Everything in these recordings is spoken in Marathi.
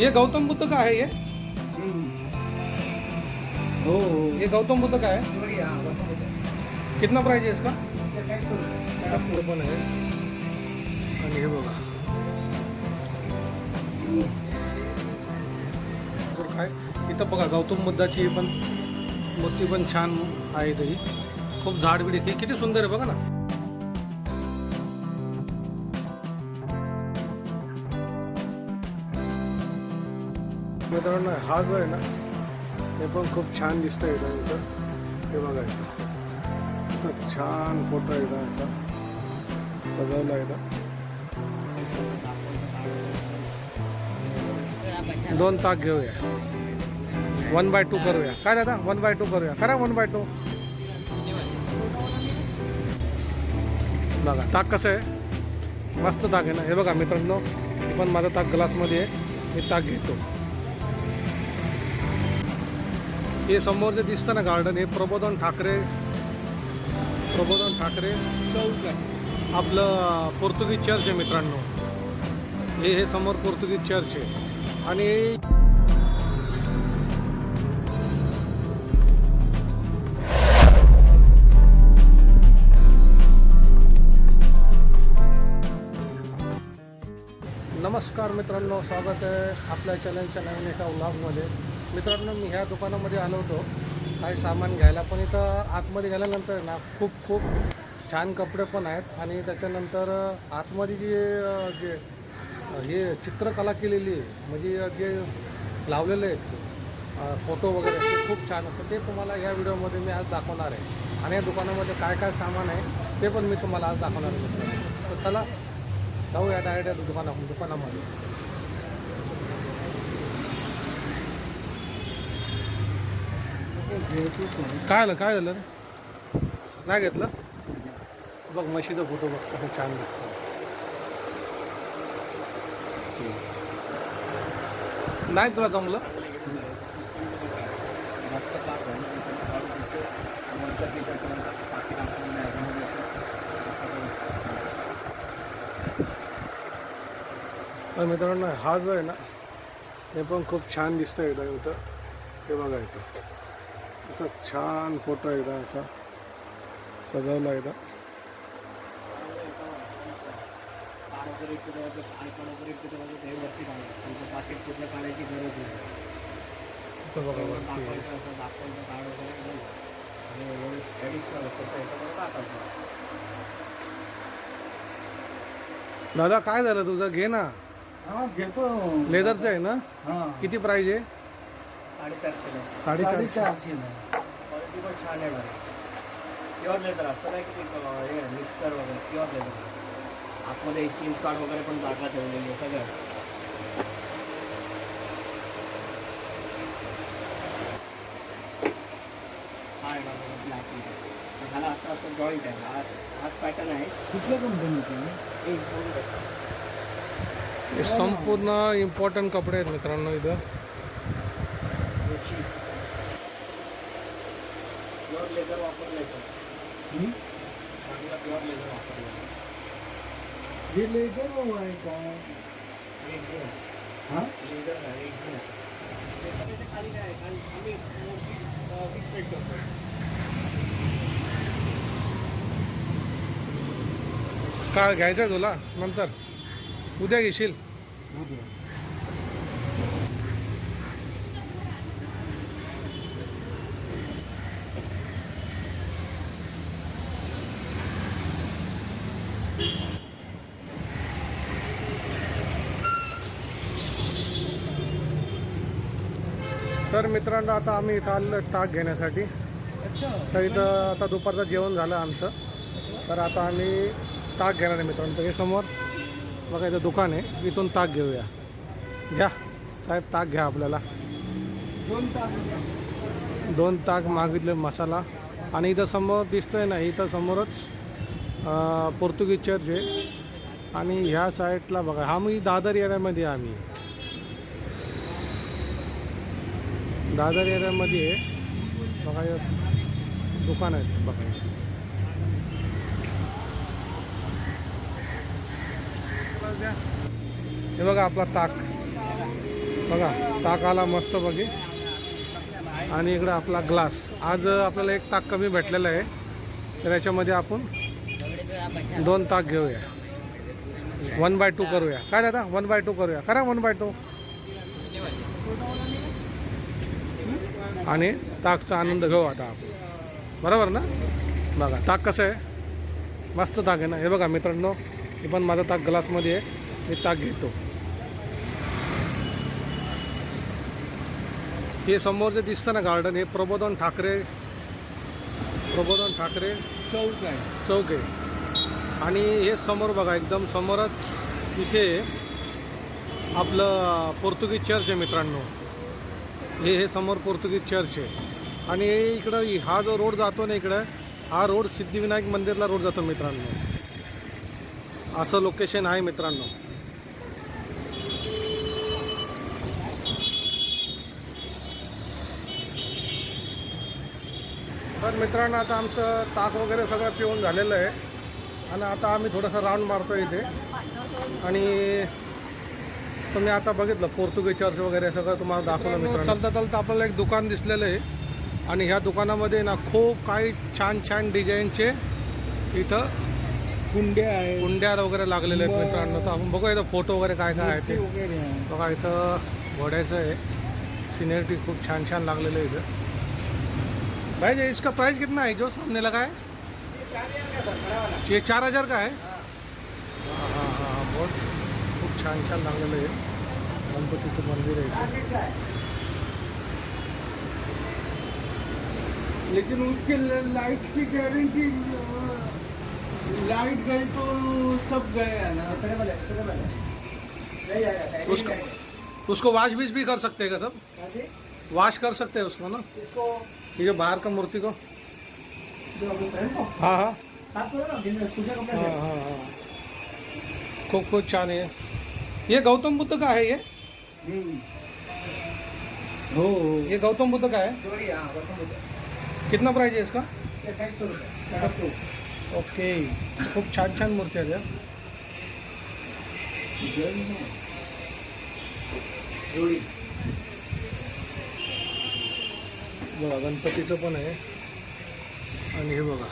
ये गौतम बुद्ध का है? ये हो. हो ये गौतम बुद्ध का है कितना प्राइस है इसका? पण आहे. आणि हे बघा. काय? इथं बघा गौतम बुद्धाची पण मूर्ती पण छान आहे तरी खूप झाड बिड. किती सुंदर आहे बघा ना. मित्रांनो हा जो आहे ना हे पण खूप छान दिसतं इथं. इथं हे बघा इथं. असं छान फोटो आहे याचा. सजवला इथं. दोन ताक घेऊया. वन बाय टू करूया. काय दादा? वन बाय टू करूया. करा वन बाय टू बघा ताक कसं आहे? मस्त ताक आहे ना. हे बघा मित्रांनो पण माझा ताक ग्लासमध्ये आहे. मी ताक घेतो. हे समोर जे दिसतं ना गार्डन हे प्रबोधन ठाकरे प्रबोधन ठाकरे आपलं पोर्तुगीज चर्च आहे मित्रांनो. हे हे समोर पोर्तुगीज चर्च आहे. आणि नमस्कार मित्रांनो स्वागत आहे आपल्या चॅनलच्या नवीन एका व्लॉगमध्ये मित्रांनो मी ह्या दुकानामध्ये आलो होतो. काही सामान घ्यायला पण इथं आतमध्ये गेल्यानंतर ना खूप खूप छान कपडे पण आहेत आणि त्याच्यानंतर आतमध्ये जे जे हे चित्रकला केलेली आहे म्हणजे जे लावलेले आहेत फोटो वगैरे ते खूप छान असतं ते तुम्हाला या व्हिडिओमध्ये मी आज दाखवणार आहे. आणि या दुकानामध्ये काय काय सामान आहे ते पण मी तुम्हाला आज दाखवणार आहे तर चला जाऊया डायरेक्ट दुकाना दुकानामध्ये काय आलं काय झालं नाही घेतलं बघ म्हशीचा फोटो बघ कसं छान दिसतो नाही तुला जमलं मस्त तर मित्रांनो हा जो आहे ना हे पण खूप छान दिसतं एकदम इथं. हे बघा इथं. असं छान फोटो आहे याचा सजवला एकदा ते वरती गरज नाही बघा दादा काय झालं तुझं? घे ना. हाँ लेदरचं आहे ना? हाँ। किती प्राईज आहे साडेचारशे साडेचारशे साडेचारशे क्वालिटी पण छान आहे प्युअर लेदर असं नाही की ते अं, मिक्सर वगैरे प्युअर लेदर आतमध्ये सिम कार्ड वगैरे पण जागा ठेवलेली आहे सगळं हा आहे बघा ब्लॅक ह्याला असं असं जॉईंट आहे हा। हाच पॅटर्न आहे कुठल्या कंपनीचं एक दोन हे संपूर्ण इम्पॉर्टंट कपडे आहेत मित्रांनो इथं. हे लेदर आहे का? रेक्झिन हा? लेदर आहे रेक्झिन आहे त्याच्याखाली काय आम्ही मोस्टली करतो काय घ्यायचं आहे तुला? नंतर. उद्या घेशील. तर मित्रांनो आता आम्ही इथं आलेलो ताक घेण्यासाठी. तर इथं आता दुपारचं जेवण झालं आमचं. तर आता आम्ही ताक घेणार आहे मित्रांनो तर हे समोर बघा इथं दुकान आहे. इथून ताक घेऊया. घ्या. साहेब ताक घ्या आपल्याला. दोन ताक दोन ताक मागितले मसाला. आणि इथं समोर दिसतंय ना इथं समोरच पोर्तुगीज चर्च आहे. आणि ह्या साईडला बघा हा मी दादर एरियामध्ये आम्ही. दादर एरियामध्ये आहे बघा दुकान आहेत बघा. हे बघा आपला ताक. बघा ताक आला मस्त बघी. आणि इकडं आपला ग्लास. आज आपल्याला एक ताक कमी भेटलेलं आहे. तर याच्यामध्ये आपण दोन ताक घेऊया. वन बाय टू करूया. काय दादा? वन बाय टू करूया. करा वन बाय टू आणि ताकचा आनंद घेऊ आता आपण. बरोबर ना? बघा ताक कसं आहे? मस्त ताक आहे ना? हे बघा मित्रांनो. हे पण माझा ताक ग्लासमध्ये आहे. मी ताक घेतो. हे समोर जे दिसतं ना गार्डन हे प्रबोधन ठाकरे प्रबोधन ठाकरे चौक आहे. चौक आहे. आणि हे समोर बघा एकदम समोरच इथे आपलं पोर्तुगीज चर्च आहे मित्रांनो. हे हे समोर पोर्तुगीज चर्च आहे. आणि इकडं हा जो रोड जातो ना इकडं हा रोड सिद्धिविनायक मंदिरला रोड जातो मित्रांनो. असं लोकेशन आहे मित्रांनो. तर मित्रांनो आता आमचं ताक वगैरे सगळं पिऊन झालेलं आहे. आणि आता आम्ही थोडंसं राऊंड मारतो इथे. आणि तुम्ही आता बघितलं पोर्तुगीज चर्च वगैरे सगळं तुम्हाला दाखवलं मित्रांनो. चलता चलता आपल्याला एक दुकान दिसलेलं आहे. आणि ह्या दुकानामध्ये ना खूप काही छान छान डिझाईनचे इथं कुंड्या आहे कुंड्या वगैरे लागलेले आहेत मित्रांनो. तर आपण बघू इथं फोटो वगैरे काय काय आहे ते. वगैरे आहे. बघा इथं घोड्याचं आहे. सिनेरिटी खूप छान छान लागलेलं आहे इथं. भाई जी इसका प्राइस कितना है जो सामने लगा है ये चार हजार का है हाँ हाँ हाँ बहुत खूप छान छान लागलेलं आहे. गणपतीचं मंदिर आहे. लेकिन उसके ल- लाइट की गारंटी लाइट गई तो सब गया ना। उसको उसको वॉश बीच भी कर सकते हैं क्या सब? वाश कर सकते हैं उसको ना? ये जो बाहर का मूर्ति को। हाँ हाँ। हाँ हाँ। हाँ खूप खूप छान आहे ये गौतम बुद्ध का है ये? हो हो ये गौतम बुद्ध का है? कितना प्राइस है इसका? ओके. खूप छान छान मूर्ती आहेत बघा गणपतीचं पण आहे. आणि हे बघा.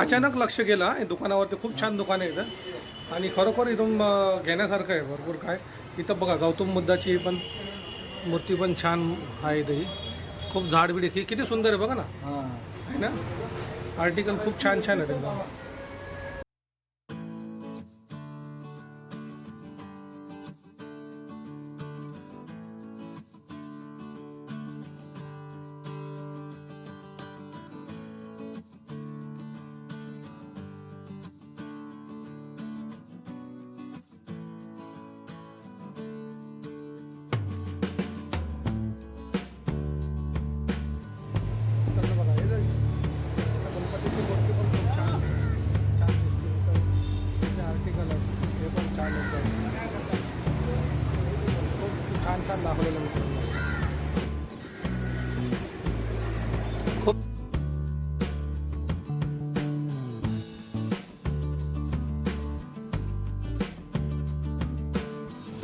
अचानक लक्ष गेला हे दुकानावरती खूप छान दुकान आहे इथं. आणि खरोखर इथून घेण्यासारखं आहे भरपूर काय. इथं बघा गौतम बुद्धाची पण मूर्ती पण छान आहे इथं ही. खूप झाडबिडी ही किती सुंदर आहे बघा ना. हा. आहे ना? आर्टिकल खूप छान छान आहेत एकदम दाखवलेलं मित्रांनो खूप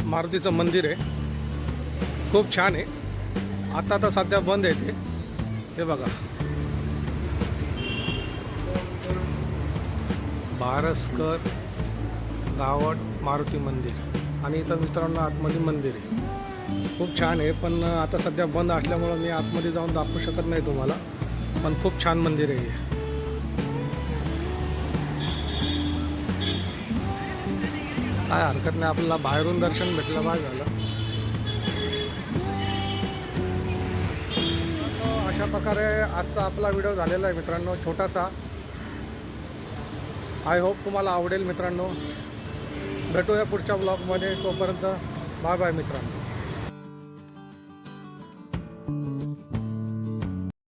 मारुतीचं मंदिर आहे. खूप छान आहे. आता तर सध्या बंद आहे ते. हे बघा. बारसकर गावट मारुती मंदिर. आणि इथं मित्रांनो आतमध्ये मंदिर आहे. खूप छान आहे पण आता सध्या बंद असल्यामुळं मी आतमध्ये जाऊन दाखवू शकत नाही तुम्हाला. पण खूप छान मंदिर आहे हे. काय हरकत नाही आपल्याला बाहेरून दर्शन भेटलं बाय झालं. अशा प्रकारे आजचा आपला व्हिडिओ झालेला आहे मित्रांनो छोटासा. आय होप तुम्हाला आवडेल मित्रांनो. भेटूया पुढच्या ब्लॉगमध्ये तोपर्यंत बाय बाय मित्रांनो.